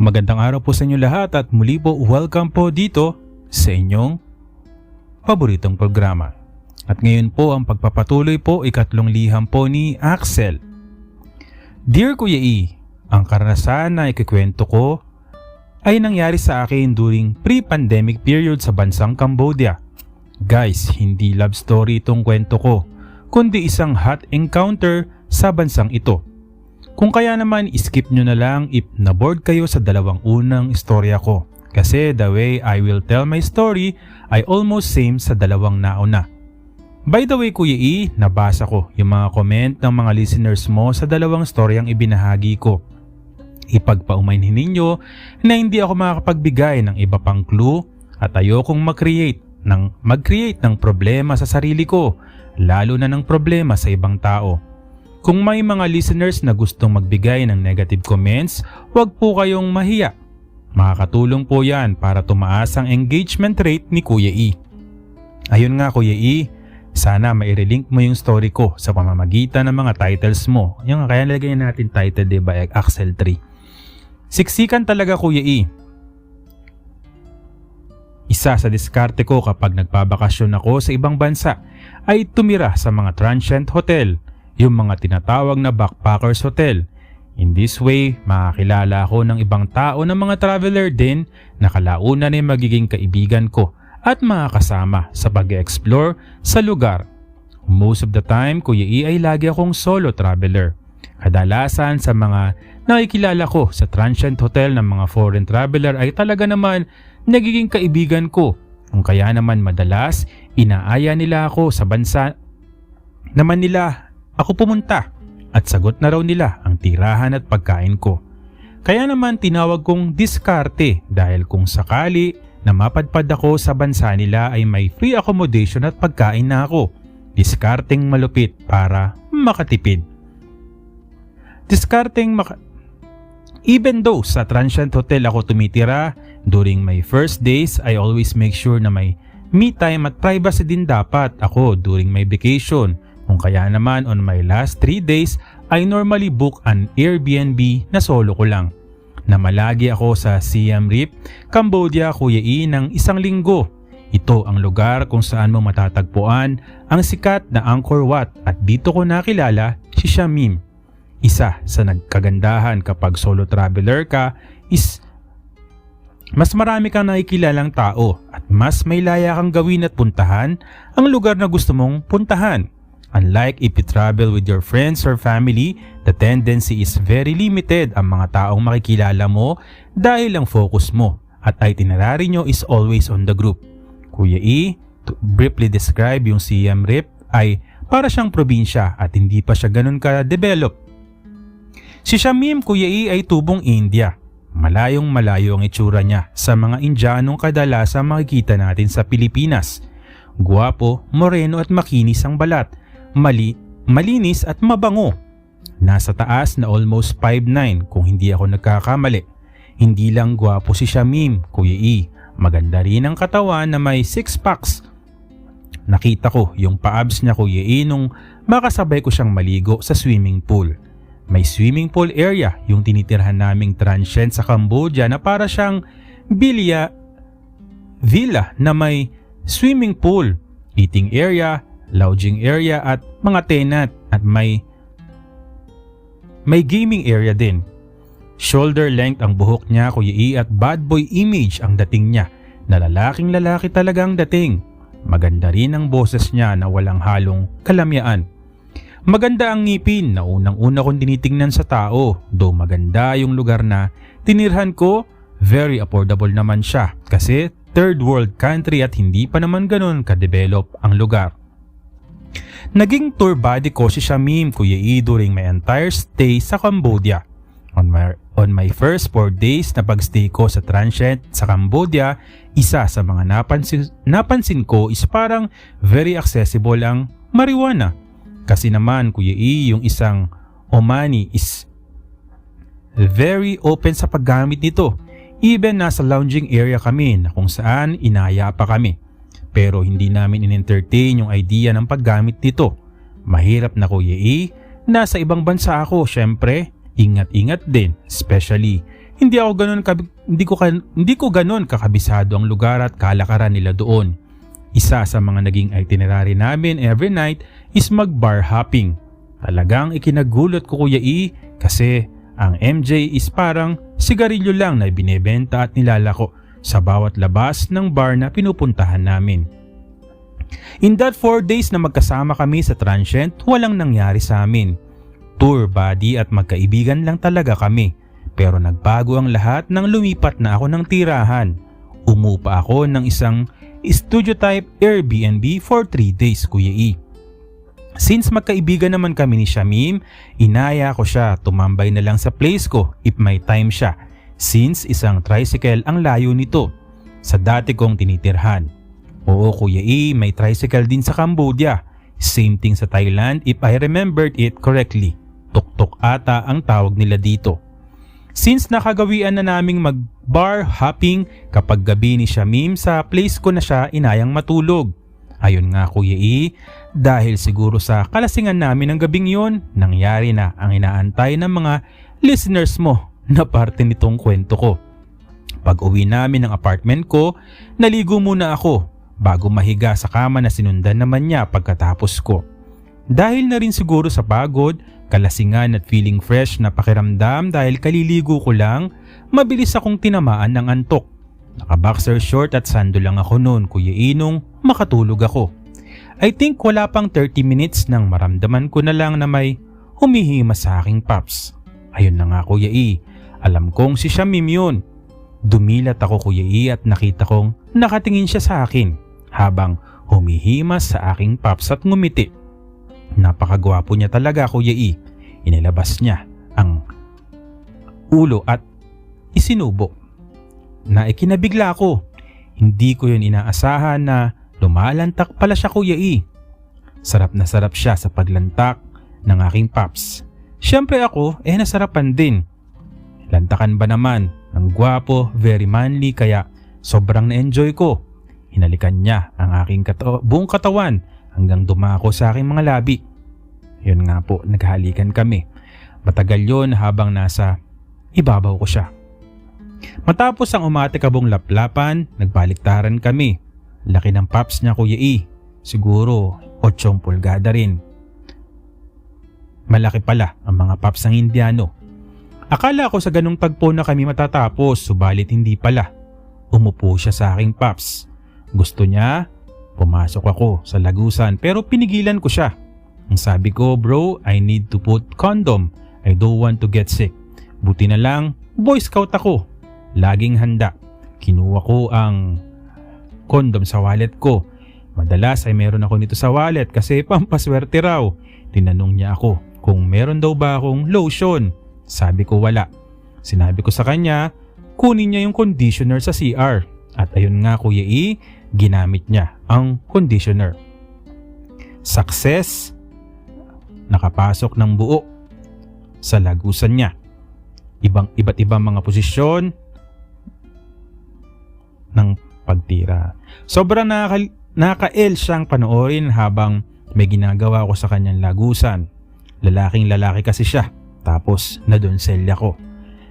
Magandang araw po sa inyo lahat at muli po welcome po dito sa inyong paboritong programa. At ngayon po ang pagpapatuloy po ikatlong liham po ni Axel. Dear Kuya E, ang karanasan na ikikwento ko ay nangyari sa akin during pre-pandemic period sa bansang Cambodia. Guys, hindi love story itong kwento ko, kundi isang hot encounter sa bansang ito. Kung kaya naman skip nyo na lang if na-bored kayo sa dalawang unang istorya ko. Kasi the way I will tell my story ay almost same sa dalawang nauna. By the way Kuya E, nabasa ko yung mga comment ng mga listeners mo sa dalawang storyang ibinahagi ko. Ipagpaumanhin ninyo na hindi ako makakapagbigay ng iba pang clue at ayokong mag-create ng, mag-create ng problema sa sarili ko, lalo na ng problema sa ibang tao. Kung may mga listeners na gustong magbigay ng negative comments, huwag po kayong mahiya. Makakatulong po yan para tumaas ang engagement rate ni Kuya E. Ayun nga Kuya E, sana mairelink mo yung story ko sa pamamagitan ng mga titles mo. Yung kaya nilagay natin title diba Axel 3. Siksikan talaga Kuya E. Isa sa diskarte ko kapag nagpabakasyon ako sa ibang bansa ay tumira sa mga transient hotel, yung mga tinatawag na backpackers hotel. In this way, makakilala ako ng ibang tao ng mga traveler din na kalaunan ay magiging kaibigan ko at mga kasama sa pag-explore sa lugar. Most of the time, Kuya E ay lagi akong solo traveler. Kadalasan sa mga nakikilala ko sa transient hotel ng mga foreign traveler ay talaga naman nagiging kaibigan ko. Kung kaya naman madalas, inaaya nila ako sa bansa naman nila ako pumunta at sagot na raw nila ang tirahan at pagkain ko. Kaya naman tinawag kong diskarte dahil kung sakali na mapadpad ako sa bansa nila ay may free accommodation at pagkain na ako. Diskarteng malupit para makatipid. Diskarteng maka... Even though sa transient hotel ako tumitira, during my first days I always make sure na may me time at privacy din dapat ako during my vacation. Kaya naman on my last 3 days, I normally book an Airbnb na solo ko lang. Namalagi ako sa Siam Reap, Cambodia, Kuya E ng isang linggo. Ito ang lugar kung saan mo matatagpuan ang sikat na Angkor Wat at dito ko nakilala si Shamim. Isa sa nagkagandahan kapag solo traveler ka is mas marami kang nakikilalang tao at mas may laya kang gawin at puntahan ang lugar na gusto mong puntahan. Unlike if you travel with your friends or family, the tendency is very limited ang mga taong makikilala mo dahil ang focus mo at itinerary nyo is always on the group. Kuya E, to briefly describe yung Siam Reap ay para siyang probinsya at hindi pa siya ganun ka-develop. Si Shamim Kuya E ay tubong India. Malayong malayo ang itsura niya sa mga Indianong kadalasan makikita natin sa Pilipinas. Guwapo, moreno at makinis ang balat. Mali, malinis at mabango. Nasa taas na almost 5'9 kung hindi ako nagkakamali. Hindi lang guwapo si Shamim, Kuya E. Maganda rin ang katawan na may 6 packs. Nakita ko yung paabs niya Kuya E nung makasabay ko siyang maligo sa swimming pool. May swimming pool area yung tinitirhan naming transient sa Cambodia na para siyang bilya villa na may swimming pool, eating area, lounging area at mga tenant at may may gaming area din. Shoulder length ang buhok niya kuya E at bad boy image ang dating niya na lalaking lalaki talagang dating. Maganda rin ang boses niya na walang halong kalamyaan. Maganda ang ngipin na unang-una kong tinitingnan sa tao, though maganda yung lugar na tinirhan ko, very affordable naman siya kasi third world country at hindi pa naman ganun ka-develop ang lugar. Naging tour buddy ko si Shamim Kuya E during my entire stay sa Cambodia. On my, on my first 4 days na pagstay ko sa transient sa Cambodia, isa sa mga napansin, napansin ko is parang very accessible ang marijuana. Kasi naman Kuya E, yung isang Omani is very open sa paggamit nito. Even nasa lounging area kami na kung saan inaya pa kami. Pero hindi namin in-entertain yung idea ng paggamit nito. Mahirap na Kuya E, nasa ibang bansa ako syempre, ingat-ingat din, especially hindi ako ganun hindi ko hindi ko ganun kakabisado ang lugar at kalakaran nila doon. Isa sa mga naging itinerary namin every night is mag-bar hopping. Talagang ikinagulot ko Kuya E kasi ang MJ is parang sigarilyo lang na binebenta at nilalako sa bawat labas ng bar na pinupuntahan namin. In that 4 days na magkasama kami sa transient, walang nangyari sa amin. Tour buddy at magkaibigan lang talaga kami. Pero nagbago ang lahat nang lumipat na ako ng tirahan. Umupa ako ng isang studio type Airbnb for 3 days Kuya E. Since magkaibigan naman kami ni Shamim, inaya ko siya tumambay na lang sa place ko if may time siya since isang tricycle ang layo nito sa dati kong tinitirhan. Oo Kuya E, may tricycle din sa Cambodia. Same thing sa Thailand if I remembered it correctly. Tuktok ata ang tawag nila dito. Since nakagawian na naming mag-bar hopping kapag gabi ni Shamim sa place ko na siya inayang matulog. Ayun nga Kuya E, dahil siguro sa kalasingan namin ng gabing yon, nangyari na ang inaantay ng mga listeners mo na parte nitong kwento ko. Pag uwi namin ng apartment ko, naligo muna ako bago mahiga sa kama na sinundan naman niya pagkatapos ko. Dahil na rin siguro sa pagod, kalasingan at feeling fresh na pakiramdam dahil kaliligo ko lang, mabilis akong tinamaan ng antok. Naka-boxer short at sando lang ako noon Kuya Inong, makatulog ako. I think wala pang 30 minutes nang maramdaman ko na lang na may humihima sa aking paps. Ayun na nga Kuya E, alam kong si Shamim yun. Dumilat ako Kuya E at nakita kong nakatingin siya sa akin habang humihimas sa aking paps at ngumiti. Napakagwapo niya talaga Kuya E. Inilabas niya ang ulo at isinubo. Na ikinabigla ko. Hindi ko yun inaasahan na lumalantak pala siya Kuya E. Sarap na sarap siya sa paglantak ng aking paps. Siyempre ako eh nasarapan din. Lantakan ba naman ng gwapo, very manly kaya sobrang na-enjoy ko. Hinalikan niya ang aking kata- buong katawan hanggang dumako sa aking mga labi. Yun nga po, naghalikan kami. Matagal yon habang nasa ibabaw ko siya. Matapos ang umatikabong laplapan, nagbaliktaran kami. Laki ng paps niya Kuya E. Siguro 8 pulgada rin. Malaki pala ang mga paps ng Indiano. Akala ko sa ganong tagpo na kami matatapos, subalit hindi pala. Umupo siya sa aking paps. Gusto niya, pumasok ako sa lagusan pero pinigilan ko siya. Ang sabi ko, bro, I need to put condom. I don't want to get sick. Buti na lang, boy scout ako. Laging handa. Kinuha ko ang condom sa wallet ko. Madalas ay meron ako nito sa wallet kasi pampaswerte raw. Tinanong niya ako kung meron daw ba akong lotion. Sabi ko wala. Sinabi ko sa kanya, kunin niya yung conditioner sa CR. At ayun nga Kuya E, ginamit niya ang conditioner. Success, nakapasok ng buo sa lagusan niya. Ibang iba't ibang mga posisyon ng pagtira. Sobrang nakaka, nakaka-L siyang panoorin habang may ginagawa ko sa kanyang lagusan. Lalaking lalaki kasi siya. Tapos nadonselya ko.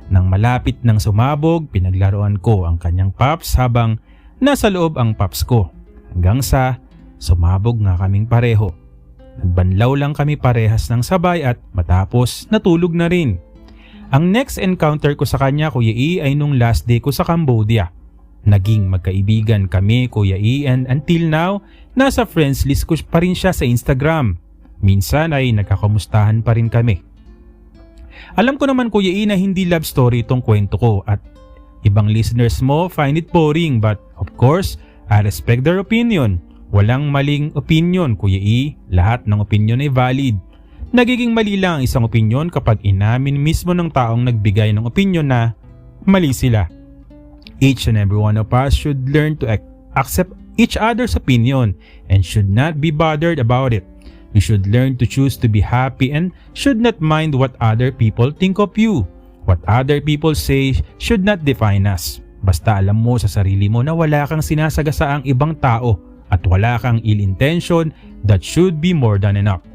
Nang malapit nang sumabog, pinaglaruan ko ang kanyang paps habang nasa loob ang paps ko. Hanggang sa sumabog nga kaming pareho. Nagbanlaw lang kami parehas ng sabay at matapos natulog na rin. Ang next encounter ko sa kanya Kuya E ay nung last day ko sa Cambodia. Naging magkaibigan kami Kuya E and until now, nasa friends list ko pa rin siya sa Instagram. Minsan ay nagkakamustahan pa rin kami. Alam ko naman Kuya E na hindi love story itong kwento ko at ibang listeners mo find it boring but of course, I respect their opinion. Walang maling opinion Kuya E, lahat ng opinion ay valid. Nagiging mali lang ang isang opinion kapag inamin mismo ng taong nagbigay ng opinion na mali sila. Each and every one of us should learn to ac- accept each other's opinion and should not be bothered about it. You should learn to choose to be happy and should not mind what other people think of you. What other people say should not define us. Basta alam mo sa sarili mo na wala kang sinasagasaang ibang tao at wala kang ill intention that should be more than enough.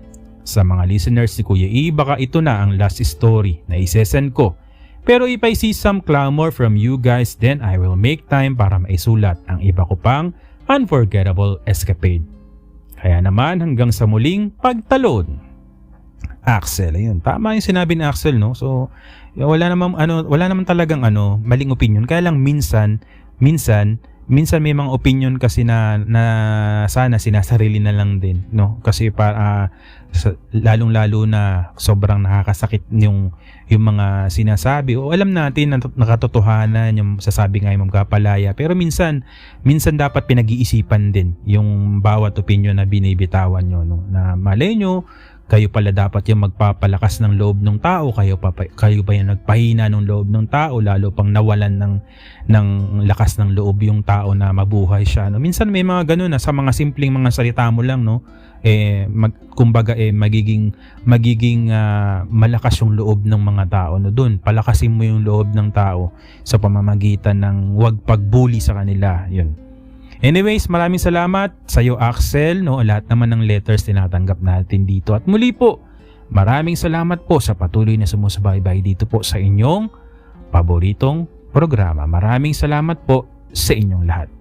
Sa mga listeners ni Kuya E, baka ito na ang last story na isesend ko. Pero if I see some clamor from you guys, then I will make time para maisulat ang iba ko pang unforgettable escapade. Kaya naman hanggang sa muling pagtalon. Axel, ayun. Tama yung sinabi ni Axel, no? So, wala naman ano, wala naman talagang ano, maling opinion. Kaya lang minsan, minsan minsan may mga opinion kasi na, na sana sinasarili na lang din no? Kasi para lalong lalo na sobrang nakakasakit yung yung mga sinasabi. O alam natin na nakatotohanan yung sasabi nga yung Kapalaya. Pero minsan minsan dapat pinag-iisipan din yung bawat opinion na binibitawan nyo no? Na malay nyo kayo pala dapat yung magpapalakas ng loob ng tao kayo pa kayo ba yung nagpahina ng loob ng tao lalo pang nawalan ng ng lakas ng loob yung tao na mabuhay siya no? Minsan may mga ganun na sa mga simpleng mga salita mo lang no? Eh mag, kumbaga eh magiging magiging ah, malakas yung loob ng mga tao no? Doon palakasin mo yung loob ng tao sa pamamagitan ng wag pagbuli sa kanila yun Anyways, maraming salamat sa iyo Axel, no? Lahat naman ng letters tinatanggap natin dito. At muli po, maraming salamat po sa patuloy na sumusubaybay dito po sa inyong paboritong programa. Maraming salamat po sa inyong lahat.